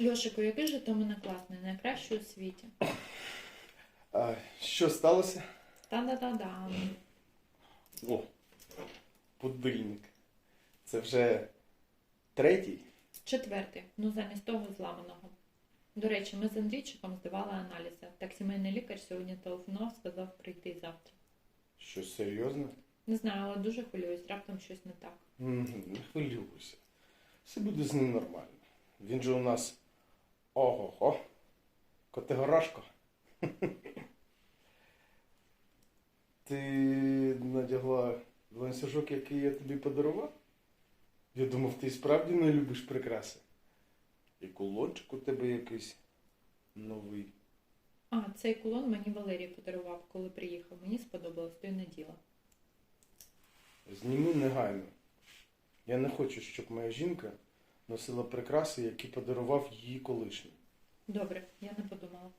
Льошику, який же у мене класний, найкращий у світі. А що сталося? Та-да-да-да. О, будильник. Це вже третій. Четвертий, ну замість того зламаного. До речі, ми з Андрійчиком здавали аналізи. Так сімейний лікар сьогодні телефонував, сказав прийти завтра. Що серйозно? Не знаю, але дуже хвилююсь, раптом щось не так. Не хвилюйся. Все буде з ним нормально. Він же у нас ого-го. Котигорошко. Ти надягла ланцюжок, який я тобі подарував? Я думав, ти справді не любиш прикраси. І кулончик у тебе якийсь новий. А, цей кулон мені Валерій подарував, коли приїхав. Мені сподобалось, то й наділа. Зніми негайно. Я не хочу, щоб моя жінка носила прикраси, які подарував її колишній. Добре, я не подумала.